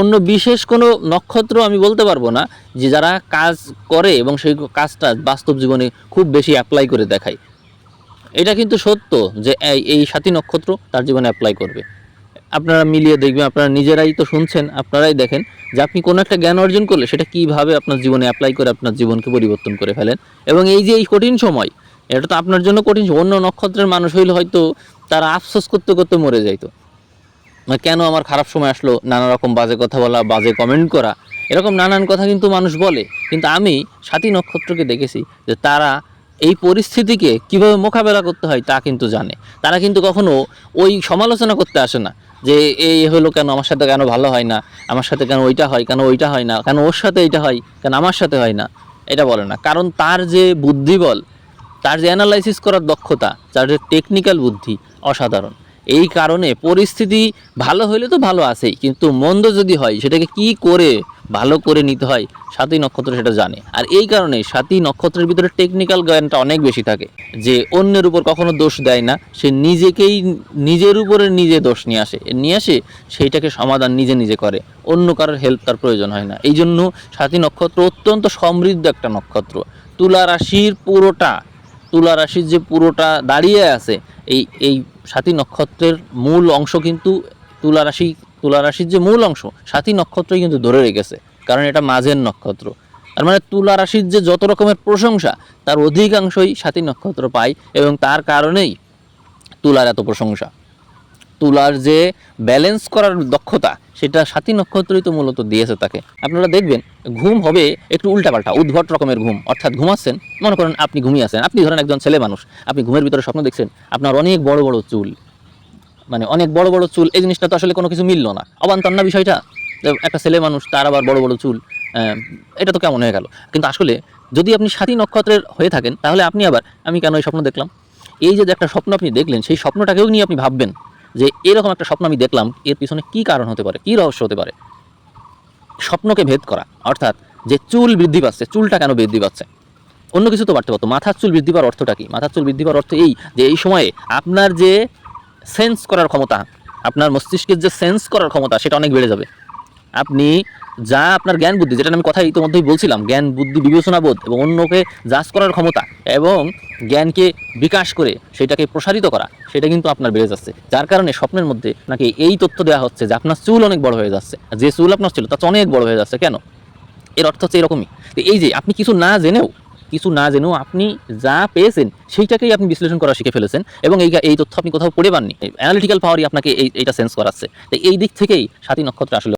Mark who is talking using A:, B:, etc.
A: অন্য বিশেষ কোনো নক্ষত্র আমি বলতে পারব না যে যারা কাজ করে এবং সেই কাজটা বাস্তব জীবনে খুব বেশি অ্যাপ্লাই করে দেখায়। এটা কিন্তু সত্য যে এই সাথী নক্ষত্র তার জীবনে অ্যাপ্লাই করবে। আপনারা মিলিয়ে দেখবেন, আপনারা নিজেরাই তো শুনছেন, আপনারাই দেখেন যে আপনি কোনো একটা জ্ঞান অর্জন করলে সেটা কীভাবে আপনার জীবনে অ্যাপ্লাই করে আপনার জীবনকে পরিবর্তন করে ফেলেন। এবং এই যে এই কঠিন সময়, এটা তো আপনার জন্য কঠিন। অন্য নক্ষত্রের মানুষ হইলে হয়তো তারা আফসোস করতে করতে মরে যাইতো। কেন আমার খারাপ সময় আসলো, নানা রকম বাজে কথা বলা, বাজে কমেন্ট করা, এরকম নানান কথা কিন্তু মানুষ বলে। কিন্তু আমি সাথী নক্ষত্রকে দেখেছি যে তারা এই পরিস্থিতিকে কীভাবে মোকাবেলা করতে হয় তা কিন্তু জানে। তারা কিন্তু কখনো ওই সমালোচনা করতে আসে না যে এই হলো কেন? আমার সাথে কেন ভালো হয় না? আমার সাথে কেন ওইটা হয়? কেন ওইটা হয় না? কেন ওর সাথে এইটা হয়? কেন আমার সাথে হয় না? এটা বলে না। কারণ তার যে বুদ্ধিবল, তার যে অ্যানালাইসিস করার দক্ষতা, তার যে টেকনিক্যাল বুদ্ধি অসাধারণ। এই কারণে পরিস্থিতি ভালো হইলে তো ভালো আছেই, কিন্তু মন্দ যদি হয়, সেটাকে কি করে ভালো করে নিতে হয়, সাতই নক্ষত্র সেটা জানে। আর এই কারণে সাতই নক্ষত্রের ভিতরে টেকনিক্যাল জ্ঞানটা অনেক বেশি থাকে, যে অন্যের উপর কখনো দোষ দেয় না, সে নিজেকেই, নিজের উপরে নিজে দোষ নিয়ে আসে। নিয়ে আসে, সেইটাকে সমাধান নিজে নিজে করে, অন্য কারোর হেল্প তার প্রয়োজন হয় না। এই জন্য সাতই নক্ষত্র অত্যন্ত সমৃদ্ধ একটা নক্ষত্র। তুলা রাশির পুরোটা তুলা রাশির যে পুরোটা দাঁড়িয়ে আছে, এই এই সাতী নক্ষত্রের মূল অংশ কিন্তু তুলা রাশি, তুলা রাশির যে মূল অংশ, সাতী নক্ষত্রই কিন্তু ধরে রেখেছে, কারণ এটা মাঝের নক্ষত্র। তার মানে তুলা রাশির যে যত রকমের প্রশংসা, তার অধিকাংশই সাতী নক্ষত্র পায় এবং তার কারণেই তুলার এত প্রশংসা। তুলার যে ব্যালেন্স করার দক্ষতা, সেটা সাতী নক্ষত্রই তো মূলত দিয়েছে তাকে। আপনারা দেখবেন, ঘুম হবে একটু উল্টাপাল্টা, উদ্ভট রকমের ঘুম। অর্থাৎ ঘুমাচ্ছেন, মনে করেন আপনি ঘুমিয়ে আছেন। আপনি ধরেন একজন ছেলে মানুষ, আপনি ঘুমের ভিতরে স্বপ্ন দেখছেন, আপনার অনেক বড় বড় চুল। মানে অনেক বড় বড় চুল, এই জিনিসটা তো আসলে কোনো কিছু মিললো না। অবান্তর না বিষয়টা? একটা ছেলে মানুষ, তার আবার বড় বড় চুল এটা তো কেমন হয়ে গেল? কিন্তু আসলে যদি আপনি সাতী নক্ষত্রের হয়ে থাকেন, তাহলে আপনি আবার, আমি কেন এই স্বপ্ন দেখলাম? এই যে একটা স্বপ্ন আপনি দেখলেন, সেই স্বপ্নটাকেও নিয়ে আপনি ভাববেন। যে এরকম একটা স্বপ্ন আমি দেখলাম, এর পিছনে কি কারণ হতে পারে, কি রহস্য হতে পারে? স্বপ্নকে ভেদ করা, অর্থাৎ যে চুল বৃদ্ধি পাচ্ছে, চুলটা কেন বৃদ্ধি পাচ্ছে? অন্য কিছু তো বাড়তে পারতো, মাথার চুল বৃদ্ধি পাওয়ার অর্থটা কি? মাথার চুল বৃদ্ধি পাওয়ার অর্থ এই যে এই সময়ে আপনার যে সেন্স করার ক্ষমতা, আপনার মস্তিষ্কের যে সেন্স করার ক্ষমতা, সেটা অনেক বেড়ে যাবে। আপনি যা আপনার জ্ঞান বুদ্ধি, যেটা আমি কথা ইতিমধ্যেই বলছিলাম, জ্ঞান বুদ্ধি বিবেচনা বোধ এবং অন্যকে জাজ করার ক্ষমতা এবং জ্ঞানকে বিকাশ করে সেটাকে প্রসারিত করা, সেটা কিন্তু আপনার বেড়ে যাচ্ছে। যার কারণে স্বপ্নের মধ্যে নাকি এই তথ্য দেওয়া হচ্ছে যে আপনার চুল অনেক বড় হয়ে যাচ্ছে। যে চুল আপনার ছিল তা অনেক বড় হয়ে যাচ্ছে। কেন? এর অর্থ হচ্ছে এরকমই। তো এই যে আপনি কিছু না জেনেও, কিছু না জেনেও আপনি যা পেয়েছেন, সেইটাকেই আপনি বিশ্লেষণ করা শিখে ফেলেছেন এবং এই এই তথ্য আপনি কোথাও পড়ে পাননি। অ্যানালিটিক্যাল পাওয়ারই আপনাকে এই, এইটা সেন্স করাচ্ছে। তো এই দিক থেকেই সাতী নক্ষত্র আসলে